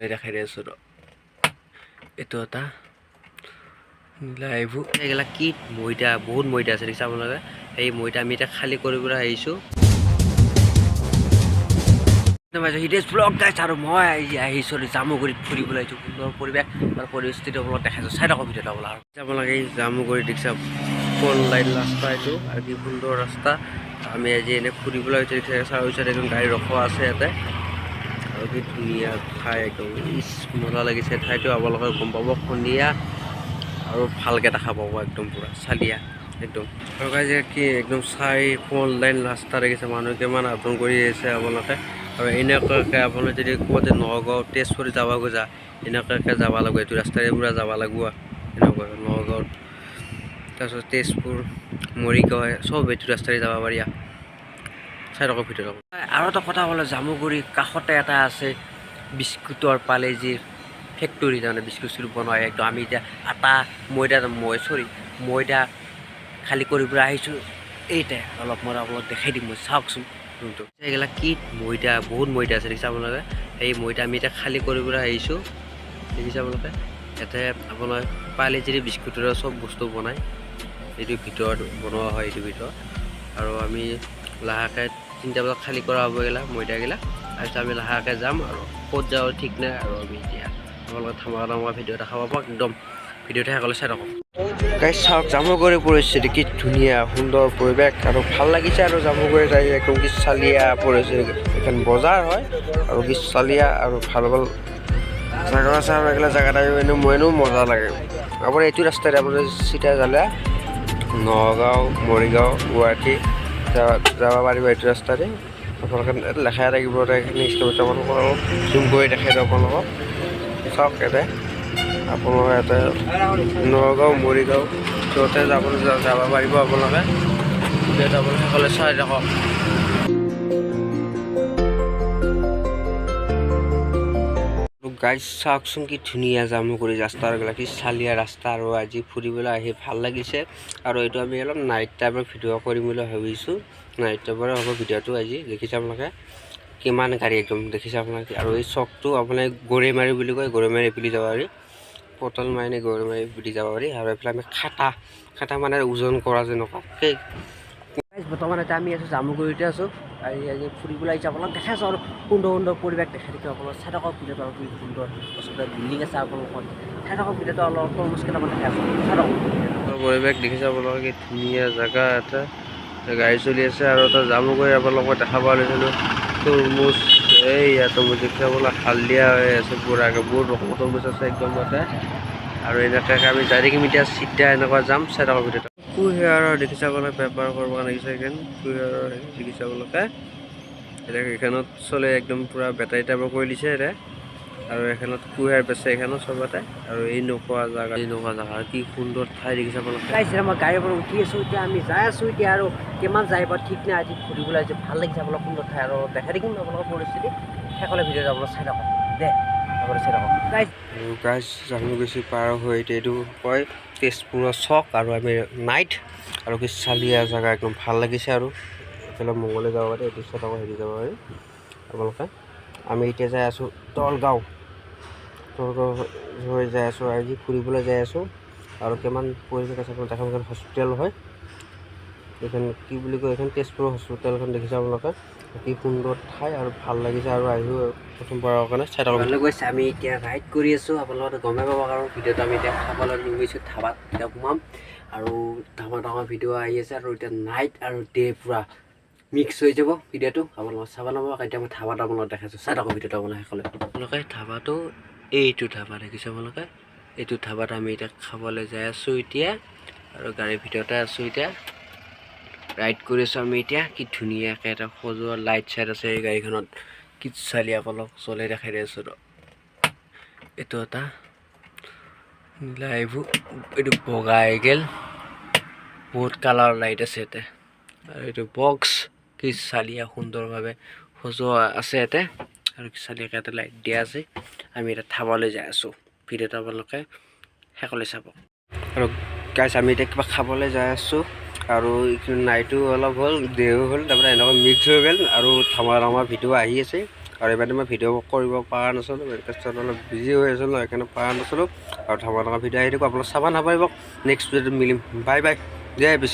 দেখাই দি আছোঁ ৰ এইটো এটা এইবোৰ এইগিলা কি ময়দা বহুত ময়দা আছে দেখিছা আপোনালোকে সেই ময়দা আমি খালী কৰিবলৈ আহিছোঁ আৰু মই জামুগুৰিত ফুৰিবলৈ আহিছোঁ সুন্দৰ পৰিৱেশ আৰু পৰিস্থিতি আপোনালোক চাই থাকক ভিডিঅ'টো আপোনালোক আপোনালোকে এই জামুগুৰিত দেখিছা ফ'ৰ লাইন ৰাস্তা এইটো আৰু কি সুন্দৰ ৰাস্তা আমি আজি এনেই ফুৰিবলৈ আহিছোঁ দেখিছা একদম গাড়ী ৰখোৱা আছে ইয়াতে আৰু কি ধুনীয়া ঠাই একদম মজা লাগিছে ঠাইটো আপোনালোকে গম পাব সন্ধিয়া আৰু ভালকৈ দেখা পাব একদম পূৰা চালিয়া একদম আৰু গাইজ কি একদম চাৰি ফ'ৰ লাইন ৰাস্তা দেখিছে মানুহ কিমান আপডাউন কৰি আহিছে আপোনালোকে আৰু এনেকুৱাকৈ আপোনালোকে যদি ক'ৰবাত নগাঁও তেজপুৰ যাব খোজা এনেকুৱাকৈ যাব লাগিব এইটো ৰাস্তাৰে পূৰা যাব লাগিব এনেকুৱা নগাঁৱত তাৰপিছত তেজপুৰ মৰিগাঁও চব এইটো ৰাস্তাৰে যাব পাৰি চাই থাকক ভিডিঅ'টো আৰু এটা কথা ক'লে জামুগুৰি কাষতে এটা আছে, বিস্কুটৰ পালেজিৰ ফেক্টৰী তাৰমানে বিস্কুট চিস্কুট বনায় একদম আমি এতিয়া আটা, ময়দা, মই চৰি ময়দা খালী কৰি পেলাই আহিছোঁ। এইটাই, অলপ মই আপোনালোক দেখাই দিম, মই চাওকচোন ৰুমটো এইগিলা কি ময়দা, বহুত ময়দা আছে, দেখিছে আপোনালোকে? সেই ময়দা আমি এতিয়া খালী কৰি পেলাই আহিছোঁ। দেখিছে আপোনালোকে? ইয়াতে আপোনাৰ পালেজিৰ বিস্কুটৰ চব বস্তু বনায়, এইটো ভিতৰত বনোৱা হয়, এইটো ভিতৰত। আৰু আমি লাহেকৈ তিনিটা বজাত খালী কৰা হ'ব এইগিলা ময়দাগিলা তাৰপিছত আমি লাহেকৈ যাম আৰু ক'ত যাওঁ ঠিক নাই আৰু আমি এতিয়া আপোনালোকে থামা থামা ভিডিঅ' দেখাব পাব একদম ভিডিঅ'টো সকলোৱে চাই থাকক। গাইজ চাওক, জামুগুৰি পৰিস্থিতি কি ধুনীয়া, সুন্দৰ পৰিৱেশ আৰু ভালো লাগিছে আৰু জামুগুৰি যাই একদম কি চালিয়া পৰিস্থিতি। এখন বজাৰ হয় আৰু কি চালিয়া আৰু ভালো ভালো জাগা আছে আৰু এইগিলা জেগাত আৰু এনেও মই এনেও মজা লাগে। আপোনাৰ এইটো ৰাস্তাৰে আপোনাৰ চিধা জালে নগাঁও, মৰিগাঁও, গুৱাহাটী। যাব পাৰিব এইটো ৰাস্তাৰে আপোনালোকে লেখাই থাকিব এইখিনি স্কিলটামান অলপ জুম কৰি দেখাই দিওঁ আপোনালোকক। চাওক ইয়াতে। আপোনালোকে ইয়াতে নগাঁও মৰিগাঁও য'তে যাব যাব পাৰিব আপোনালোকে। আপোনালোকে সকলোৱে চাই থাকক। গাইজ চাওকচোন কি ধুনীয়া জামুগুৰি ৰাস্তাবিলাক কি চালিয়া ৰাস্তা আৰু আজি ফুৰিবলৈ আহি ভালো লাগিছে। আৰু এইটো আমি অলপ নাইট টাইমত ভিডিঅ' কৰিম বুলি ভাবিছোঁ। নাইট টাইমৰে হ'ব ভিডিঅ'টো আজি দেখিছে আপোনালোকে কিমান গাড়ী একদম দেখিছে আপোনালোকে। আৰু এই চকটো আপোনাৰ গৰৈমাৰী বুলি কয় গৰৈমাৰী বুলি যাব পাৰি। পটল মাৰি নে গৰৈমাৰী বুলি যাব পাৰি। আৰু এইফালে আমি খাটা খাটা মানে ওজন কৰা সেই বৰ্তমান এতিয়া আমি আছোঁ জামুগুৰিতে আছোঁ। আজি ফুৰিবলৈ আহিছোঁ আপোনালোক দেখাইছোঁ আৰু সুন্দৰ সুন্দৰ পৰিৱেশ দেখাই দিছোঁ আপোনালোক চাই থাকক ভিডিঅ'টো আৰু কি সুন্দৰ ওচৰতে বিল্ডিং আছে আপোনালোকৰ। চাই থাকক ভিডিঅ'টো অলপ তৰমুজ কেইটামান দেখাইছোঁ চাই থাকক পৰিৱেশ দেখিছে আপোনালোকে কি ধুনীয়া জেগা এটা। গাড়ী চলি আছে আৰু এটা জামুগুৰি আপোনালোকক দেখা পোৱা লৈছিলোঁ তৰমুজ এই তৰমুজ দেখিছে আপোনালোক হালধীয়া হৈ আছে পুৰাকৈ বহুত ৰকমৰ তৰমুজ আছে একদম ইয়াতে। আৰু এনেকৈ আমি যাই থাকিম এতিয়া চিধা এনেকুৱা যাম চাই থাকক ভিডিঅ'টো কুঁহিয়াৰৰ দেখিছে আপোনালোকে বেপাৰ কৰিব কাৰণে দেখিছে এইখন কুঁহিয়াৰৰ দেখিছে আপোনালোকে এতিয়া এইখনত চলে একদম পূৰা বেটাৰী টাইপৰ কৰি দিছে এতিয়া। আৰু এখনত কুঁহিয়াৰ বেচে এখনত চবতে। আৰু এই নোখোৱা জেগা এই নোখোৱা জেগা কি সুন্দৰ ঠাই দেখিছে আপোনালোকে। গাইছে মই গাড়ীৰ পৰা উঠি আছোঁ এতিয়া আমি যাই আছোঁ এতিয়া আৰু কিমান যাই পাওঁ ঠিক নাই আজি ফুৰিবলৈ আহিছোঁ ভাল লাগিছে আপোনালোক সুন্দৰ ঠাই আৰু দেখাই থাকিম আপোনালোকৰ পৰিস্থিতি। শেষলৈ ভিডিঅ'টো আপোনালোক চাই থাকক। দে। গাইজ জামুগুৰি পাৰ হৈ এতিয়া এইটো কয় তেজপুৰৰ চক আৰু আমি নাইট আৰু কি চালিয়া জেগা একদম ভালো লাগিছে আৰু। এইফালে মংগলে যাব পাৰি এইটো চাইড আকৌ হেৰি যাব পাৰি। আপোনালোকে আমি এতিয়া যাই আছোঁ তলগাঁও। তলগাঁও হৈ যাই আছোঁ আজি ফুৰিবলৈ যাই আছোঁ। আৰু কিমান পৰিৱেশ আছে এখন এখন হস্পিটেল হয়। এইখন কি বুলি কয় এইখন তেজপুৰ হস্পিটেলখন দেখিছে আপোনালোকে। কি সুন্দৰ ঠাই আৰু ভালো লাগিছে আৰু আহিও প্ৰথমবাৰৰ কাৰণে চাই ভালে গৈছে আমি এতিয়া ৰাইড কৰি আছোঁ আপোনালোকে গমেই পাব কাৰণ ভিডিঅ'টো আমি এতিয়া খাবলৈ গৈছোঁ ধাবাত এতিয়া সোমাম। আৰু ডাঙৰ ডাঙৰ ভিডিঅ' আহি আছে আৰু এতিয়া নাইট আৰু ডে পূৰা মিক্স হৈ যাব ভিডিঅ'টো। আপোনালোকে চাব নাপাব এতিয়া মই ধাবাত আপোনালোকক দেখাইছোঁ। চাই থাকক ভিডিঅ'টো আপোনালোকে শেষলৈ আপোনালোকে ধাবাটো এইটো ধাবা দেখিছে আপোনালোকে। এইটো ধাবাত আমি এতিয়া খাবলৈ যাই আছোঁ এতিয়া আৰু গাড়ীৰ ভিতৰতে আছোঁ এতিয়া। ৰাইড কৰি আছোঁ আমি এতিয়া। কি ধুনীয়াকৈ এটা সজোৱা লাইট চাইট আছে এই গাড়ীখনত। কি চালি আপোনালোক চলাই দেখাই দি আছোঁ এইটো এটা এইবোৰ এইটো বগা আইগেল। বহুত কালাৰ লাইট আছে ইয়াতে। আৰু এইটো বক্স কি চালিয়া সুন্দৰভাৱে সজোৱা আছে ইয়াতে। আৰু কি চালিয়াকৈ এটা লাইট দিয়া আছে। আমি এটা ধাবালৈ যাই আছোঁ। ভিডিঅ'টো আপোনালোকে শেষলৈ চাব। আৰু গাইছ আমি এতিয়া কিবা খাবলৈ যাই আছোঁ। আৰু নাইটো অলপ হ'ল দেও হ'ল, তাৰমানে এনেকুৱা মিক্স হৈ গ'ল আৰু ধামা ধামা ভিডিঅ' আহি আছে। আৰু এইবাৰ মই ভিডিঅ' কৰিব পৰা নাছিলোঁ তাৰপিছত অলপ বিজি হৈ আছিলোঁ সেইকাৰণে পৰা নাছিলোঁ। আৰু ডাঙৰ ভিডিঅ' আহি থাকিব আপোনালোক চাব নাপাৰিব নেক্সট ভিডিঅ'ত মিলিম। বাই বাই জয়